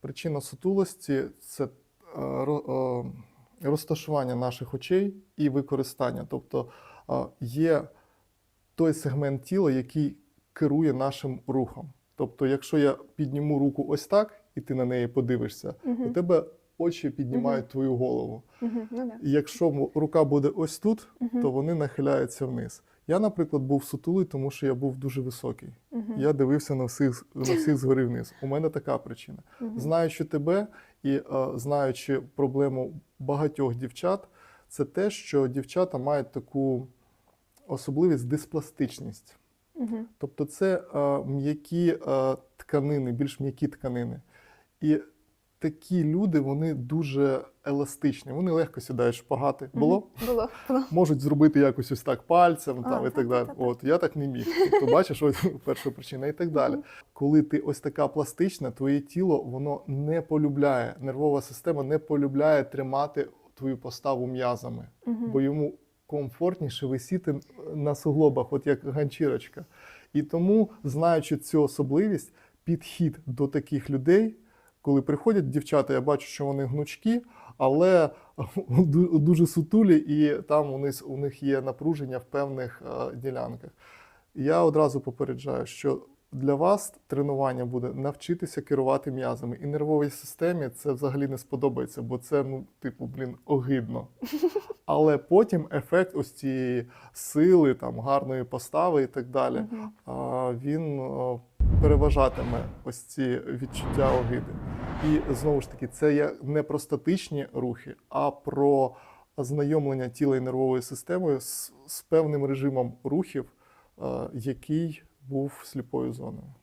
Причина сутулості це е, е, розташування наших очей і використання. Тобто е, є той сегмент тіла, який керує нашим рухом. Тобто, якщо я підніму руку ось так, і ти на неї подивишся, у тебе очі піднімають твою голову. Мгм. Ну да. І якщо рука буде ось тут, Мгм. то вони нахиляються вниз. Я, наприклад, був сутулий, тому що я був дуже високий. Я дивився на всіх, на всіх згори вниз. У мене така причина. Знаючи тебе і е, знаючи проблему багатьох дівчат, це те, що дівчата мають таку особливість диспластичність. Тобто це е, м'які е, тканини, більш м'які тканини. І такі люди вони дуже еластичні, вони легко сідають шпагати. Було? Було. Було. Можуть зробити якось ось так пальцем А, там, і так далі. та-та-та-та. От я так не міг. Тобто, бачиш, ось перша причина і так далі. Коли ти ось така пластична, твоє тіло воно не полюбляє, нервова система не полюбляє тримати твою поставу м'язами, бо йому комфортніше висіти на суглобах, от як ганчірочка. І тому, знаючи цю особливість, підхід до таких людей, коли приходять дівчата, я бачу, що вони гнучкі, але дуже сутулі, і там у них, у них є напруження в певних е, ділянках. Я одразу попереджаю, що для вас тренування буде навчитися керувати м'язами. І нервовій системі це взагалі не сподобається, бо це, ну, типу, блін, огидно. Але потім ефект ось цієї сили, там, гарної постави і так далі, він о, переважатиме ось ці відчуття огиди. І знову ж таки, це є не про статичні рухи, а про ознайомлення тіла і нервової системи з, з певним режимом рухів, е, який був сліпою зоною.